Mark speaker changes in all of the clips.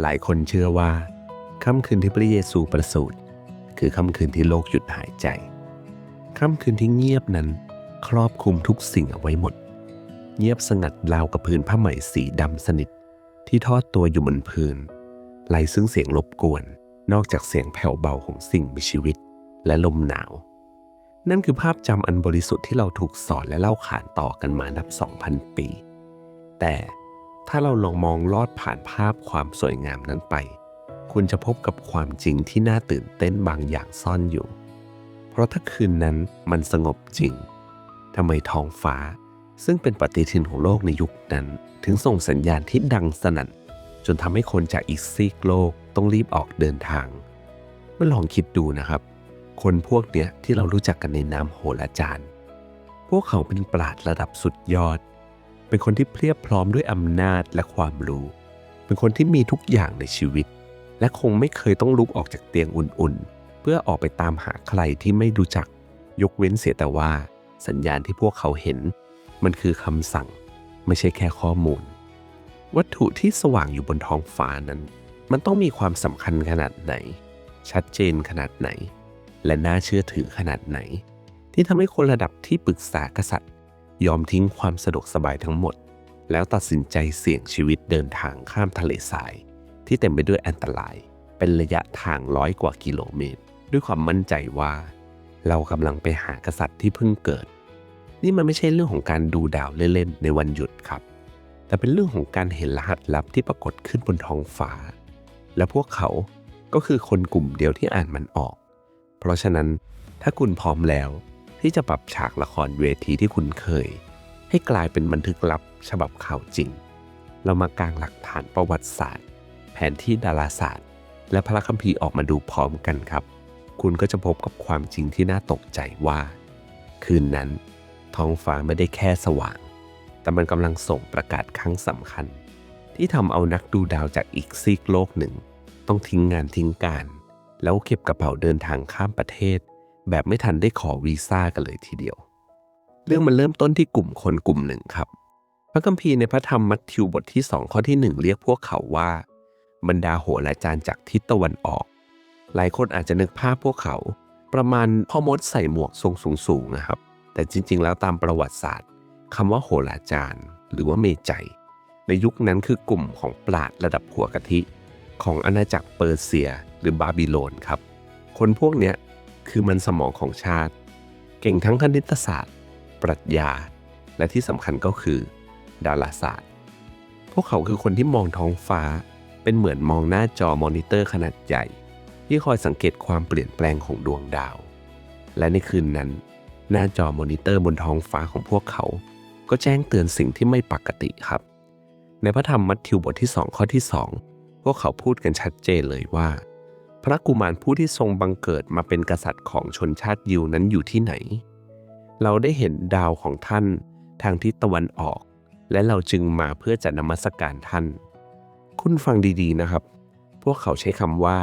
Speaker 1: หลายคนเชื่อว่าค่ำคืนที่พระเยซูประสูติคือค่ำคืนที่โลกหยุดหายใจ ค่ำคืนที่เงียบนั้น ครอบคลุมทุกสิ่งเอาไว้หมด เงียบสงัดราวกับพื้นผ้าไหมสีดำสนิท ที่ทอดตัวอยู่บนพื้นไร้ซึ่งเสียงรบกวน นอกจากเสียงแผ่วเบาของสิ่งมีชีวิต และลมหนาว นั่นคือภาพจำอันบริสุทธิ์ที่เราถูกสอนและเล่าขานต่อกันมานับ 2,000 ปี แต่ ถ้าเราลองมองลอดผ่านภาพความสวยงามนั้นไป คุณจะพบกับความจริงที่น่าตื่นเต้นบางอย่างซ่อนอยู่ เพราะถ้าคืนนั้นมันสงบจริงทำไมท้องฟ้า ซึ่งเป็นปฏิทินของโลกในยุคนั้น ถึงส่งสัญญาณที่ดังสนั่น จนทำให้คนจากอีกซีกโลกต้องรีบออกเดินทางเมื่อลองคิดดูนะครับ คนพวกเนี้ยที่เรารู้จักกันในนามโหราจารย์ พวกเขาเป็นปราดระดับสุดยอด เป็นคนที่เพรียบพร้อมด้วยอำนาจและความรู้ เป็นคนที่มีทุกอย่างในชีวิต และคงไม่เคยต้องลุกออกจากเตียงอุ่นๆ เพื่อออกไปตามหาใครที่ไม่รู้จัก ยกเว้นเสียแต่ว่า สัญญาณที่พวกเขาเห็น มันคือคำสั่ง ไม่ใช่แค่ข้อมูล วัตถุที่สว่างอยู่บนท้องฟ้านั้น มันต้องมีความสำคัญขนาดไหน ชัดเจนขนาดไหน และน่าเชื่อถือขนาดไหน ที่ทำให้คนระดับที่ปรึกษากษัตริย์ ยอมทิ้งความสะดวกสบายทั้งหมด แล้วตัดสินใจเสี่ยงชีวิตเดินทางข้ามทะเลทราย ที่เต็มไปด้วยอันตราย เป็นระยะทางร้อยกว่ากิโลเมตร ด้วยความมั่นใจว่า เรากำลังไปหากษัตริย์ที่เพิ่งเกิด นี่มันไม่ใช่เรื่องของการดูดาวเล่นๆในวันหยุดครับ แต่เป็นเรื่องของการเห็นรหัสลับที่ปรากฏขึ้นบนท้องฟ้า และพวกเขาก็คือคนกลุ่มเดียวที่อ่านมันออก เพราะฉะนั้นถ้าคุณพร้อมแล้ว ที่จะปรับฉากละครเวทีที่คุณเคย ให้กลายเป็นบันทึกลับฉบับข่าวจริง เรามากางหลักฐานประวัติศาสตร์ แผนที่ดาราศาสตร์ และพระคัมภีร์ออกมาดูพร้อมกันครับ คุณก็จะพบกับความจริงที่น่าตกใจว่า คืนนั้น ท้องฟ้าไม่ได้แค่สว่าง แต่มันกำลังส่งประกาศครั้งสำคัญ ที่ทำเอานักดูดาวจากอีกซีกโลกหนึ่ง ต้องทิ้งงานทิ้งการ แล้วเก็บกระเป๋าเดินทางข้ามประเทศ แบบไม่ทันได้ขอวีซ่ากันเลยทีเดียว เรื่องมันเริ่มต้นที่กลุ่มคนกลุ่มหนึ่งครับ พระคัมภีร์ในพระธรรมมัทธิวบทที่2ข้อที่1เรียกพวกเขาว่า บรรดาโหราจารย์จากทิศตะวันออก หลายคนอาจจะนึกภาพพวกเขา ประมาณพ่อมดใส่หมวกทรงสูงๆนะครับ แต่จริง ๆ แล้วตามประวัติศาสตร์คำว่าโหราจารย์ หรือว่าเมจัยในยุคนั้นคือกลุ่มของปราดระดับหัวกะทิ ของอาณาจักรเปอร์เซีย หรือบาบิโลนครับ คนพวกเนี้ย คือมันสมองของชาติ เก่งทั้งคณิตศาสตร์ ปรัชญา และที่สำคัญก็คือ ดาราศาสตร์ พวกเขาคือคนที่มองท้องฟ้า เป็นเหมือนมองหน้าจอมอนิเตอร์ขนาดใหญ่ ที่คอยสังเกตความเปลี่ยนแปลงของดวงดาว และในคืนนั้น หน้าจอมอนิเตอร์บนท้องฟ้าของพวกเขา ก็แจ้งเตือนสิ่งที่ไม่ปกติครับ ในพระธรรมมัทธิวบทที่ 2 ข้อที่ 2 พวกเขาพูดกันชัดเจนเลยว่า พระกุมารผู้ที่ทรงบังเกิดมาเป็นกษัตริย์ของชนชาติยิวนั้นอยู่ที่ไหน เราได้เห็นดาวของท่านทางทิศตะวันออก และเราจึงมาเพื่อจะนมัสการท่าน คุณฟังดีๆนะครับ พวกเขาใช้คำว่า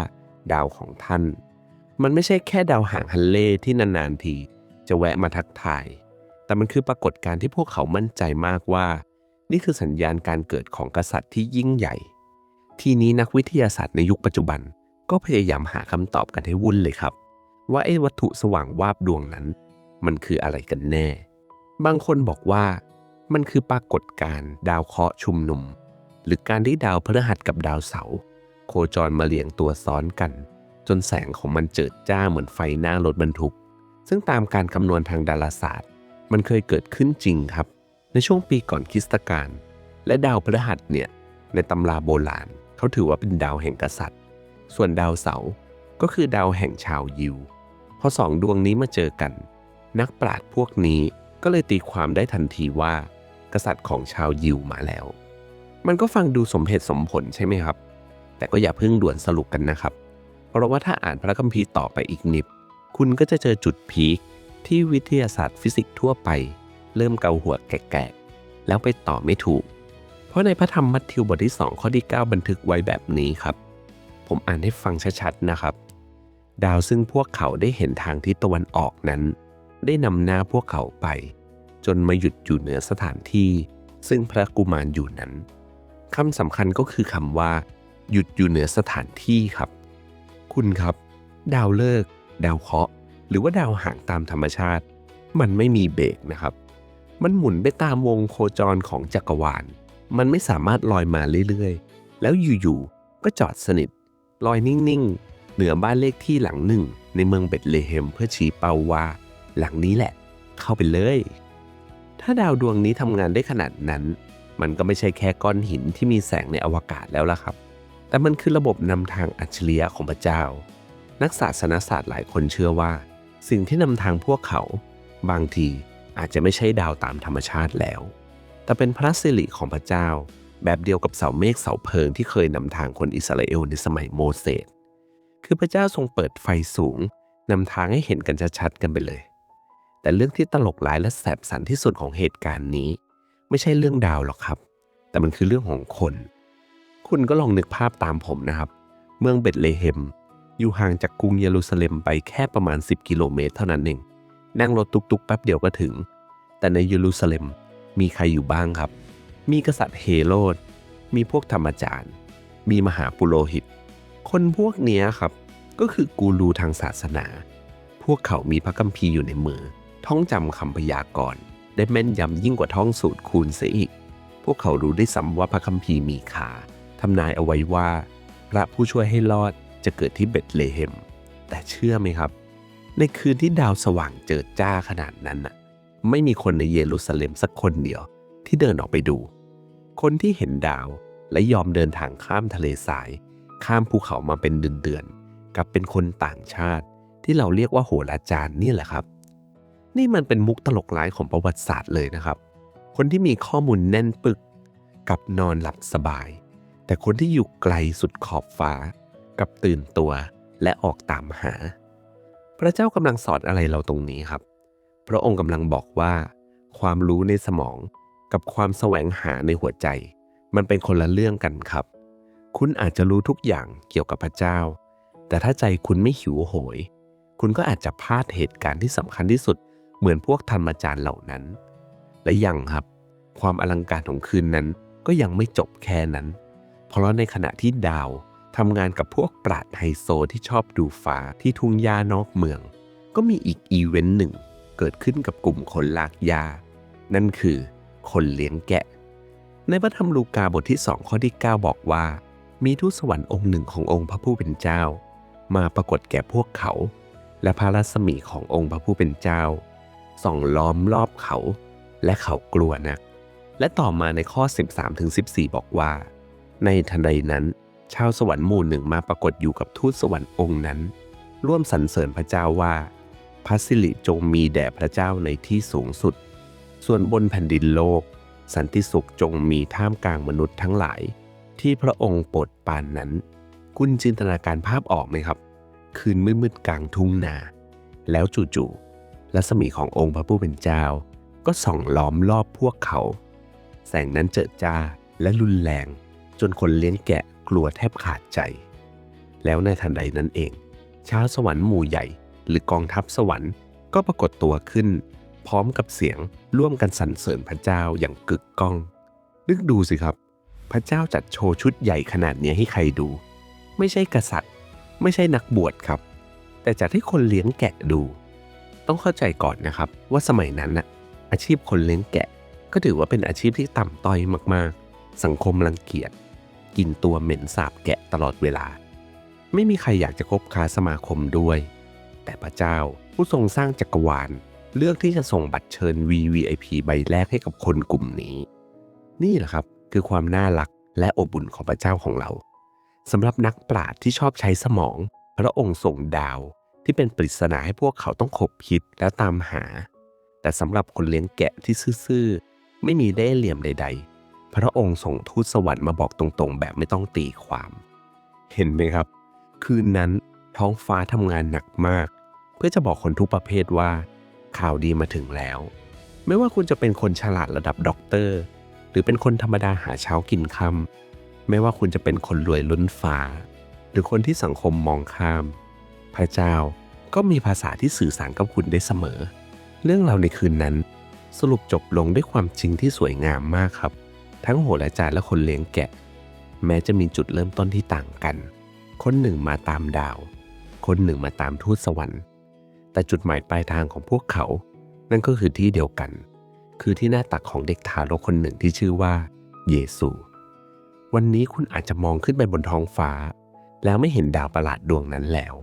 Speaker 1: ดาวของท่าน มันไม่ใช่แค่ดาวหางฮันเล่ที่นานๆที จะแวะมาทักทาย แต่มันคือปรากฏการณ์ที่พวกเขามั่นใจมากว่า นี่คือสัญญาณการเกิดของกษัตริย์ที่ยิ่งใหญ่ ทีนี้นักวิทยาศาสตร์ในยุคปัจจุบัน ก็พยายามหาคำตอบกันให้วุ่นเลยครับ ว่าไอ้วัตถุสว่างวาบดวงนั้น มันคืออะไรกันแน่ บางคนบอกว่า มันคือปรากฏการณ์ดาวเคราะห์ชุมนุม หรือการที่ดาวพฤหัสกับดาวเสาร์โคจรมาเรียงตัวซ้อนกัน จนแสงของมันเจิดจ้าเหมือนไฟหน้ารถบรรทุก ซึ่งตามการคำนวณทางดาราศาสตร์ มันเคยเกิดขึ้นจริงครับ ในช่วงปีก่อนคริสตกาลและดาวพฤหัสเนี่ยในตำราโบราณเขาถือว่าเป็นดาวแห่งกษัตริย์ ส่วนดาวเสาร์ก็คือดาวแห่งชาวยิว พอสองดวงนี้มาเจอกัน นักปราชญ์พวกนี้ก็เลยตีความได้ทันทีว่า กษัตริย์ของชาวยิวมาแล้ว มันก็ฟังดูสมเหตุสมผลใช่ไหมครับ แต่ก็อย่าเพิ่งด่วนสรุปกันนะครับ เพราะว่าถ้าอ่านพระคัมภีร์ต่อไปอีกนิด คุณก็จะเจอจุดพีคที่วิทยาศาสตร์ฟิสิกส์ทั่วไป เริ่มเกาหัวแก่ๆแล้วไปต่อไม่ถูก เพราะในพระธรรมมัทธิวบทที่ 2 ข้อที่ 9 บันทึกไว้แบบนี้ครับ ผมอ่านให้ฟังชัดๆนะครับ ดาวซึ่งพวกเขาได้เห็นทางทิศตะวันออกนั้น ได้นำหน้าพวกเขาไป จนมาหยุดอยู่เหนือสถานที่ ซึ่งพระกุมารอยู่นั้นคำสำคัญก็คือคำว่า หยุดอยู่เหนือสถานที่ครับ คุณครับ ดาวเลิก ดาวเคราะห์หรือว่าดาวหางตามธรรมชาติ มันไม่มีเบรกนะครับ มันหมุนไปตามวงโคจรของจักรวาล มันไม่สามารถลอยมาเรื่อยๆ แล้วอยู่ๆก็จอดสนิท ลอยนิ่งๆ เหนือบ้านเลขที่หลังหนึ่ง ในเมืองเบตเลเฮมเพื่อชี้เป้าว่า หลังนี้แหละ เข้าไปเลย ถ้าดาวดวงนี้ทำงานได้ขนาดนั้น มันก็ไม่ใช่แค่ก้อนหินที่มีแสงในอวกาศแล้วล่ะครับ แต่มันคือระบบนำทางอัจฉริยะของพระเจ้า นักศาสนศาสตร์หลายคนเชื่อว่า สิ่งที่นำทางพวกเขา บางทีอาจจะไม่ใช่ดาวตามธรรมชาติแล้ว แต่เป็นพระสิริของพระเจ้า แบบเดียวกับเสาเมฆเสาเพิงที่เคยนำทางคนอิสราเอลในสมัยโมเสส คือพระเจ้าทรงเปิดไฟสูงนำทางให้เห็นกันชัดๆกันไปเลย แต่เรื่องที่ตลกร้ายและแสบสันที่สุดของเหตุการณ์นี้ ไม่ใช่เรื่องดาวหรอกครับ แต่มันคือเรื่องของคน คุณก็ลองนึกภาพตามผมนะครับ เมืองเบตเลเฮม อยู่ห่างจากกรุงเยรูซาเล็มไปแค่ประมาณ 10 กิโลเมตรเท่านั้นเอง นั่งรถตุกๆแป๊บเดียวก็ถึง แต่ในเยรูซาเล็มมีใครอยู่บ้างครับ มีกษัตริย์เฮโรดมีพวกธรรมจารย์ มีมหาปุโรหิต คนพวกเนี้ยครับ ก็คือกูรูทางศาสนา พวกเขามีพระคัมภีร์อยู่ในมือ ท่องจำคำพยากรณ์ได้แม่นยำยิ่งกว่าท่องสูตรคูณเสียอีก พวกเขารู้ได้ซ้ำว่าพระคัมภีร์มีคาทำนายเอาไว้ว่า พระผู้ช่วยให้รอดจะเกิดที่เบตเลเฮม แต่เชื่อไหมครับ ในคืนที่ดาวสว่างเจิดจ้าขนาดนั้นน่ะ ไม่มีคนในเยรูซาเล็มสักคนเดียวที่เดินออกไปดู คนที่เห็นดาวและยอมเดินทางข้ามทะเลทราย ข้ามภูเขามาเป็นเดือนๆกับเป็นคนต่างชาติ ที่เราเรียกว่าโหราจารย์นี่แหละครับ นี่มันเป็นมุกตลกร้ายของประวัติศาสตร์เลยนะครับ คนที่มีข้อมูลแน่นปึกกับนอนหลับสบาย แต่คนที่อยู่ไกลสุดขอบฟ้า กับตื่นตัวและออกตามหา พระเจ้ากำลังสอนอะไรเราตรงนี้ครับ พระองค์กำลังบอกว่า ความรู้ในสมอง กับความแสวงหาในหัวใจ มันเป็นคนละเรื่องกันครับ คุณอาจจะรู้ทุกอย่างเกี่ยวกับพระเจ้า แต่ถ้าใจคุณไม่หิวโหย คุณก็อาจจะพลาดเหตุการณ์ที่สำคัญที่สุด เหมือนพวกธรรมจารย์เหล่านั้น และยังครับ ความอลังการของคืนนั้นก็ยังไม่จบแค่นั้น เพราะในขณะที่ดาวทำงานกับพวกปราดไฮโซที่ชอบดูฟ้าที่ทุ่งหญ้านอกเมือง ก็มีอีกอีเวนต์หนึ่งเกิดขึ้นกับกลุ่มคนลากยา นั่นคือ คนเลี้ยงแกะ ในพระธรรมลูกาบทที่2ข้อที่ 9 บอกว่า มีทูตสวรรค์องค์หนึ่งขององค์พระผู้เป็นเจ้า มาปรากฏแก่พวกเขา และพระรัศมีขององค์พระผู้เป็นเจ้า ส่องล้อมรอบเขา และเขากลัวนัก และต่อมาในข้อ 13-14 บอกว่า ในทันใดนั้นชาวสวรรค์หมู่หนึ่งมาปรากฏอยู่กับทูตสวรรค์องค์นั้น ร่วมสรรเสริญพระเจ้าว่าพระสิริจงมีแด่พระเจ้าในที่สูงสุด ส่วนบนแผ่นดินโลก สันติสุขจงมีท่ามกลางมนุษย์ทั้งหลาย ที่พระองค์โปรดปานนั้น คุณจินตนาการภาพออกไหมครับ คืนมืดๆกลางทุ่งนา แล้วจู่ๆรัศมีขององค์พระผู้เป็นเจ้า ก็ส่องล้อมรอบพวกเขา แสงนั้นเจิดจ้าและรุนแรง จนคนเลี้ยงแกะกลัวแทบขาดใจ แล้วในทันใดนั้นเอง ชาวสวรรค์หมู่ใหญ่ หรือกองทัพสวรรค์ก็ปรากฏตัวขึ้น พร้อมกับเสียงร่วมกันสรรเสริญพระเจ้าอย่างกึกก้อง นึกดูสิครับ พระเจ้าจัดโชว์ชุดใหญ่ขนาดนี้ให้ใครดู ไม่ใช่กษัตริย์ ไม่ใช่นักบวชครับ แต่จัดให้คนเลี้ยงแกะดู ต้องเข้าใจก่อนนะครับ ว่าสมัยนั้นน่ะอาชีพคนเลี้ยงแกะ ก็ถือว่าเป็นอาชีพที่ต่ำต้อยมากๆ สังคมรังเกียจกินตัวเหม็นสาบแกะตลอดเวลา ไม่มีใครอยากจะคบค้าสมาคมด้วย แต่พระเจ้าผู้ทรงสร้างจักรวาล เลือกที่จะส่งบัตรเชิญ VVIP ใบแรกให้กับคนกลุ่มนี้ นี่แหละครับคือความน่ารักและอบอุ่นของพระเจ้าของเราสำหรับนักปราชญ์ที่ชอบใช้สมอง พระองค์ส่งดาวที่เป็นปริศนาให้พวกเขาต้องขบคิดและตามหา แต่สำหรับคนเลี้ยงแกะที่ซื่อๆไม่มีเล่ห์เหลี่ยมใด ๆ พระองค์ส่งทูตสวรรค์มาบอกตรงๆ แบบไม่ต้องตีความ เห็นไหมครับ คืนนั้นท้องฟ้าทำงานหนักมาก เพื่อจะบอกคนทุกประเภทว่า ข่าวดีมาถึงแล้ว ไม่ว่าคุณจะเป็นคนฉลาดระดับด็อกเตอร์ หรือเป็นคนธรรมดาหาเช้ากินค่ำไม่ว่าคุณจะเป็นคนรวยล้นฟ้า หรือคนที่สังคมมองข้าม พระเจ้าก็มีภาษาที่สื่อสารกับคุณได้เสมอ เรื่องราวในคืนนั้น สรุปจบลงด้วยความจริงที่สวยงามมากครับ ทั้งโหราจารย์และคนเลี้ยงแกะ แม้จะมีจุดเริ่มต้นที่ต่างกัน คนหนึ่งมาตามดาว คนหนึ่งมาตามทูตสวรรค์ แต่จุดหมายปลายทางของพวกเขา นั่นก็คือที่เดียวกัน คือที่หน้าตักของเด็กทารกคนหนึ่งที่ชื่อว่า เยซู วันนี้คุณอาจจะมองขึ้นไปบนท้องฟ้า แล้วไม่เห็นดาวประหลาดดวงนั้นแล้ว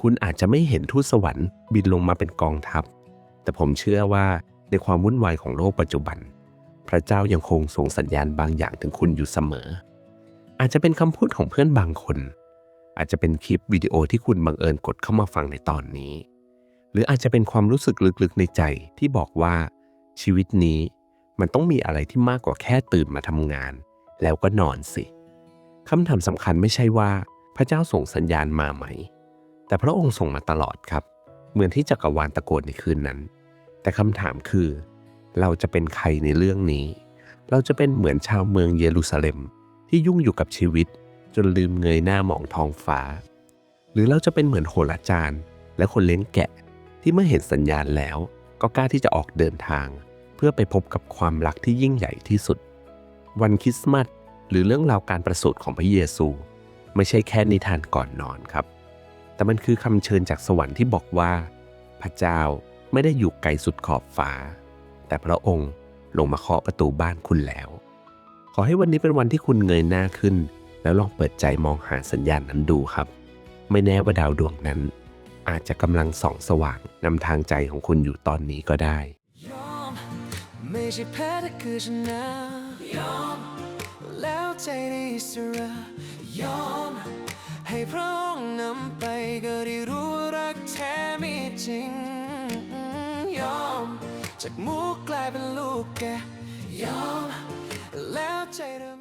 Speaker 1: คุณอาจจะไม่เห็นทูตสวรรค์บินลงมาเป็นกองทัพ แต่ผมเชื่อว่าในความวุ่นวายของโลกปัจจุบัน พระเจ้ายังคงส่งสัญญาณบางอย่างถึงคุณอยู่เสมอ อาจจะเป็นคำพูดของเพื่อนบางคนอาจจะเป็นคลิปวิดีโอที่คุณบังเอิญกดเข้ามาฟังในตอนนี้ หรืออาจจะเป็นความรู้สึกลึกๆในใจที่บอกว่าชีวิตนี้มันต้องมีอะไรที่มากกว่าแค่ตื่นมาทำงาน แล้วก็นอนสิคำถามสำคัญไม่ใช่ว่าพระเจ้าส่งสัญญาณมาไหม แต่พระองค์ส่งมาตลอดครับ เหมือนที่จักรวาลตะโกนในคืนนั้น แต่คำถามคือ เราจะเป็นใครในเรื่องนี้ เราจะเป็นเหมือนชาวเมืองเยรูซาเล็ม ที่ยุ่งอยู่กับชีวิต จนลืมเงยหน้ามองท้องฟ้า หรือเราจะเป็นเหมือนโหราจารย์ และคนเลี้ยงแกะ ที่เมื่อเห็นสัญญาณแล้ว ก็กล้าที่จะออกเดินทาง เพื่อไปพบกับความรักที่ยิ่งใหญ่ที่สุด วันคริสต์มาสหรือเรื่องราวการประสูติของพระเยซู ไม่ใช่แค่นิทานก่อนนอนครับ แต่มันคือคำเชิญจากสวรรค์ที่บอกว่า พระเจ้าไม่ได้อยู่ไกลสุดขอบฟ้า แต่พระองค์ลงมาเคาะประตูบ้านคุณแล้ว ขอให้วันนี้เป็นวันที่คุณเงยหน้าขึ้น แล้วลองเปิดใจมองหาสัญญาณนั้นดูครับ ไม่แน่ว่าดาวดวงนั้น อาจจะกำลังส่องสว่างนำทางใจของคุณอยู่ตอนนี้ก็ได้
Speaker 2: ยอมไม่ใช่แพ้แต่คือชนะยอมแล้วใจได้อิสระยอมให้พระองค์นำไปก็ได้รู้รักแท้มีจริงยอมจากมูกลายเป็นลูกแกยอมแล้วใจเรา